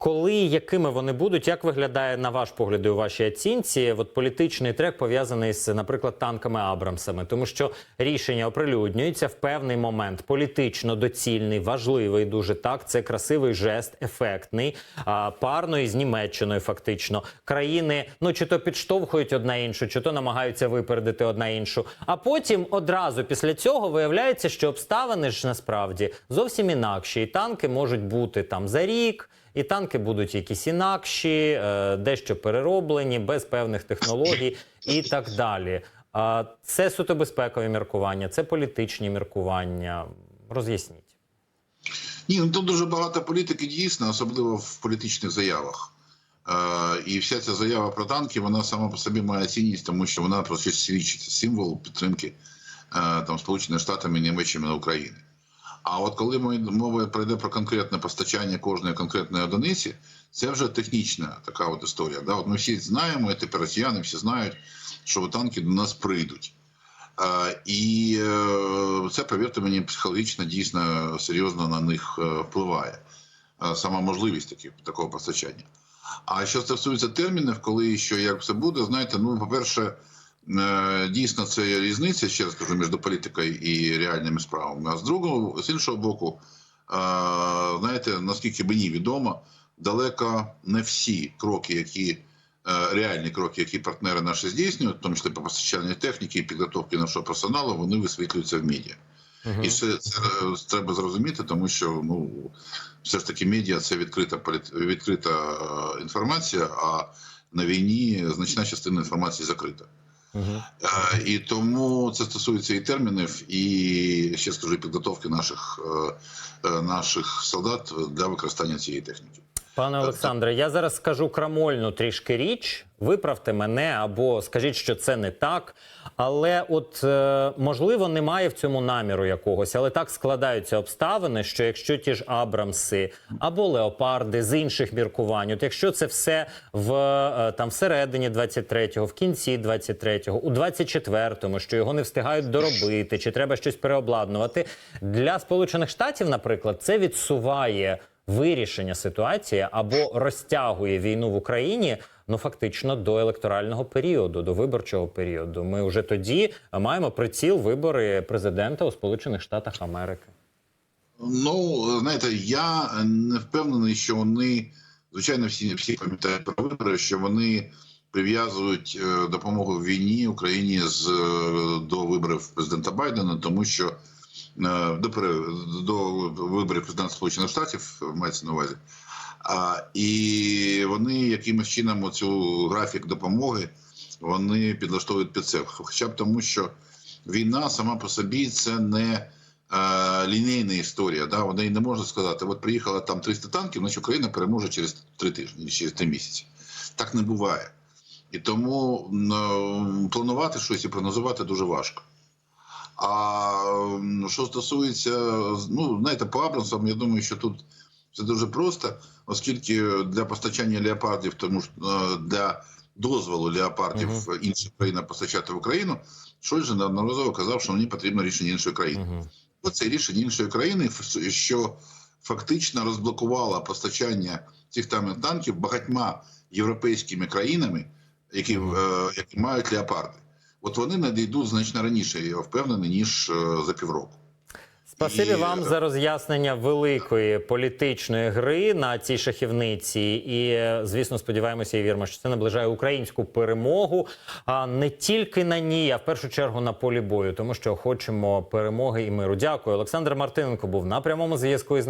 Коли якими вони будуть, як виглядає на ваш погляд і у вашій оцінці? От політичний трек пов'язаний з, наприклад, танками Абрамсами, тому що рішення оприлюднюється в певний момент політично доцільний, важливий дуже так. Це красивий жест, ефектний, парно із Німеччиною. Фактично, країни ну чи то підштовхують одна іншу, чи то намагаються випередити одна іншу. А потім одразу після цього виявляється, що обставини ж насправді зовсім інакші, і танки можуть бути там за рік. І танки будуть якісь інакші, е, дещо перероблені, без певних технологій і так далі. А Це суто безпекові міркування, це політичні міркування. Роз'ясніть. Ні, ну тут дуже багато політики дійсно, особливо в політичних заявах. Е, і вся ця заява про танки, вона сама по собі має цінність, тому що вона про щось свідчить символ підтримки е, там Сполучених Штатів і Німеччини України. А от коли мова пройде про конкретне постачання кожної конкретної одиниці, це вже технічна така от історія. Да? От ми всі знаємо, і тепер росіяни всі знають, що танки до нас прийдуть. І е, це, повірте мені, психологічно дійсно серйозно на них е, впливає. Е, Сама можливість такі, такого постачання. А що стосується термінів, коли і що як все буде, знаєте, ну, по-перше, дійсно це є різниця, ще раз кажу, між політикою і реальними справами. А з другого, з іншого боку, е, знаєте, наскільки мені відомо, далеко не всі кроки, які е, реальні кроки, які партнери наші здійснюють, в тому числі по постачанню техніки і підготовки нашого персоналу, вони висвітлюються в медіа. І це, це е, треба зрозуміти, тому що ну все ж таки медіа це відкрита відкрита е, інформація, а на війні значна частина інформації закрита. Е, І тому це стосується і термінів, і ще скажу, підготовки наших, е, е, наших солдат для використання цієї техніки. Пане Олександре, я зараз скажу крамольну трішки річ. Виправте мене або скажіть, що це не так. Але от е, можливо немає в цьому наміру якогось, але так складаються обставини, що якщо ті ж Абрамси або Леопарди з інших міркувань, от якщо це все в е, там всередині 23-го, в кінці 23-го, у 24-му, що його не встигають доробити, чи треба щось переобладнувати для Сполучених Штатів, наприклад, це відсуває вирішення ситуації або розтягує війну в Україні. Ну фактично до електорального періоду, до виборчого періоду. Ми вже тоді маємо приціл вибори президента у Сполучених Штатах Америки. Ну, знаєте, я не впевнений, що вони, звичайно, всі, всі пам'ятають про вибори, що вони прив'язують е, допомогу в війні Україні з, е, до виборів президента Байдена, тому що до, пере- до виборів президента Сполучених Штатів мається на увазі. А, і вони якимось чином оцю графік допомоги вони підлаштовують під це. Хоча б тому, що війна сама по собі це не е, лінійна історія. Да? Вони не можна сказати, от приїхало там 300 танків, значить Україна переможе через 3 тижні, через 3 місяці. Так не буває. І тому м, планувати щось і прогнозувати дуже важко. А що стосується, ну, знаєте, по Абрамсам, я думаю, що тут це дуже просто, оскільки для постачання леопардів, тому що е, для дозволу леопардів Мгм. інших країн постачати в Україну, Шольц же неодноразово казав, що мені потрібно рішення іншої країни. Угу. Оце рішення іншої країни, що фактично розблокувало постачання цих там танків багатьма європейськими країнами, які, Мгм. е, які мають леопарди. От вони надійдуть значно раніше, я впевнений, ніж е, за півроку. Спасибі І- вам за роз'яснення великої політичної гри на цій шахівниці. І е, звісно, сподіваємося і віримо, що це наближає українську перемогу. А не тільки на ній, а в першу чергу на полі бою, тому що хочемо перемоги і миру. Дякую. Олександр Мартиненко був на прямому зв'язку із нами.